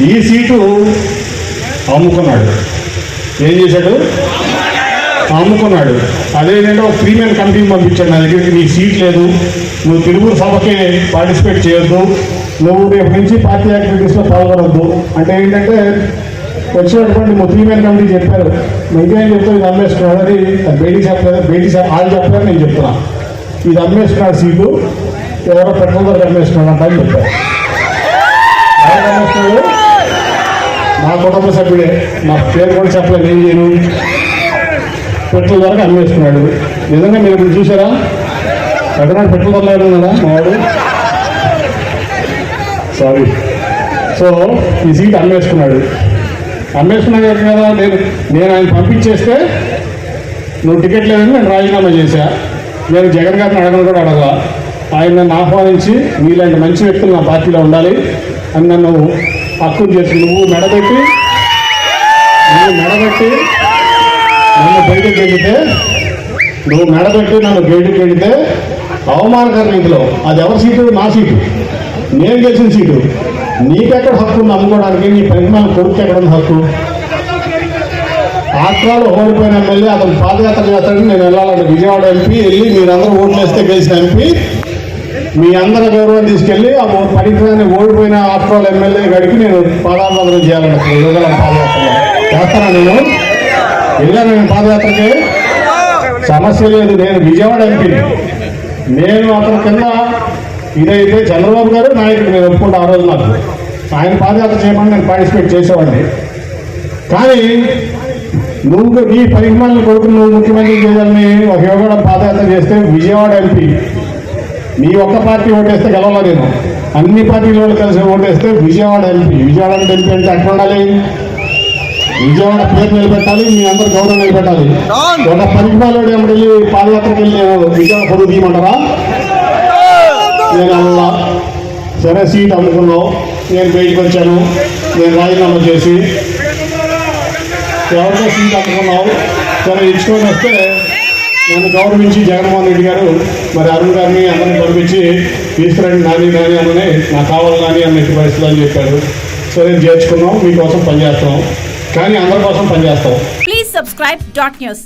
ఈ సీటు అమ్ముకున్నాడు. ఏం చేశాడు? అమ్ముకున్నాడు. అదేంటంటే ఒక ప్రీమియం కంపెనీ పంపించాడు నా దగ్గరికి నీ సీట్ లేదు. నువ్వు తిరుమల సభకే పార్టిసిపేట్ చేయొద్దు. నువ్వు రేపు నుంచి పార్టీ యాక్టివిటీస్లో పాల్గొనొద్దు. అంటే ఏంటంటే వచ్చినటువంటి మా ప్రీమియం కమిటీ చెప్పారు. ఏం చెప్తావు ఇది అమ్మేసుకున్నాడు. అది బేటీ చెప్పలేదు బేటీ చెప్ప- వాళ్ళు చెప్పలేదు నేను చెప్తున్నా. ఇది అమ్మేసుకున్నాడు సీటు. ఎవరో పెట్రోల్ ధరకు అమ్మేసుకున్నాడు అంటే అని చెప్పారు. నా మా కుటుంబ సభ్యుడే. నా పేరు కూడా చెప్పలేదు ఏం చేయను. పెట్రోల్ ధరకు అమ్మేసుకున్నాడు నిజంగా మీరు ఇప్పుడు చూసారా? ఎక్కడ పెట్రోల్ ధరలు ఎవరు ఉన్నారా? మావాడు సారీ సో ఈ సీట్ అమ్మేసుకున్నాడు అమ్మేసుకున్నాడు కదా? నేను నేను ఆయన పంపించేస్తే నువ్వు టికెట్ లేదని నేను రాజీనామా చేశా. నేను జగన్ గారిని అడగను కూడా అడగల. ఆయన నన్ను ఆహ్వానించి మీలాంటి మంచి వ్యక్తులు నా పార్టీలో ఉండాలి అని నన్ను హక్కును చేసి నువ్వు మెడబెట్టి నువ్వు మెడబెట్టి నన్ను బయటకు వెళితే నువ్వు మెడబెట్టి నన్ను బయటకు వెళితే అవమానకర రీతిలో అది ఎవరి సీటు? నా సీటు. నేను గెలిచిన సీటు. నీకెక్కడ హక్కు? ఉంది అమ్ముకోవడానికి నీ పరిమాణం కొడుకు ఎక్కడ ఉంది హక్కు? ఆత్రాలు ఓడిపోయిన ఎమ్మెల్యే అతను పాదయాత్ర చేస్తాడని నేను వెళ్ళాలంటే విజయవాడ ఎంపీ వెళ్ళి మీరందరూ ఓట్లు వేస్తే గెలిచిన ఎంపీ మీ అందరి గౌరవం తీసుకెళ్ళి ఆ పనికిరాని ఓడిపోయిన ఆత్రాల ఎమ్మెల్యే గడికి నేను పాదాబంధనం చేయాలని యువగల పాదయాత్ర. చేస్తానా నేను? వెళ్ళాను నేను పాదయాత్రకి? సమస్య లేదు నేను విజయవాడ ఎంపీ నేను అతని కింద ఇదైతే చంద్రబాబు గారు నాయకుడు నేను ఒప్పుకుంటా ఆ రోజు నాకు. ఆయన పాదయాత్ర చేయమని నేను పార్టిసిపేట్ చేసేవాడిని. కానీ నువ్వు నీ పరిమాణాల కొడుకు నువ్వు ముఖ్యమంత్రి చేయాలని ఒక యోగడ పాదయాత్ర చేస్తే విజయవాడ ఎంపీ నీ ఒక్క పార్టీ ఓటేస్తే గెలవాల నేను అన్ని పార్టీల వాళ్ళు కలిసి ఓటేస్తే విజయవాడ ఎంపీ. విజయవాడ ఎంపీ అంటే అట్లా ఉండాలి. విజయవాడ పేరు నిలబెట్టాలి మీ అందరు గౌరవం నిలబెట్టాలి. ఒక పరిపాలన వెళ్ళి పాదయాత్రకి వెళ్ళి నేను విజయవాడ పొరుగు తీయమంటారా? నేను అలా సరే సీట్ అమ్ముకున్నావు. నేను బయటకు వచ్చాను. నేను రాజీనామా చేసి. ఎవరితో సీట్ అమ్ముకున్నావు? సరే ఇచ్చుకొని వస్తే నన్ను గౌరవించి జగన్మోహన్ రెడ్డి గారు మరి అరుణ్ గారిని అందరిని పంపించి తీసుకురండి నాని నాని అననే నాకు కావాలి నాని అన్నట్టు పరిస్థితులు అని చెప్పాడు సరే చేర్చుకున్నాం మీకోసం పనిచేస్తాం కానీ అందరి కోసం పనిచేస్తాం. Please subscribe dot news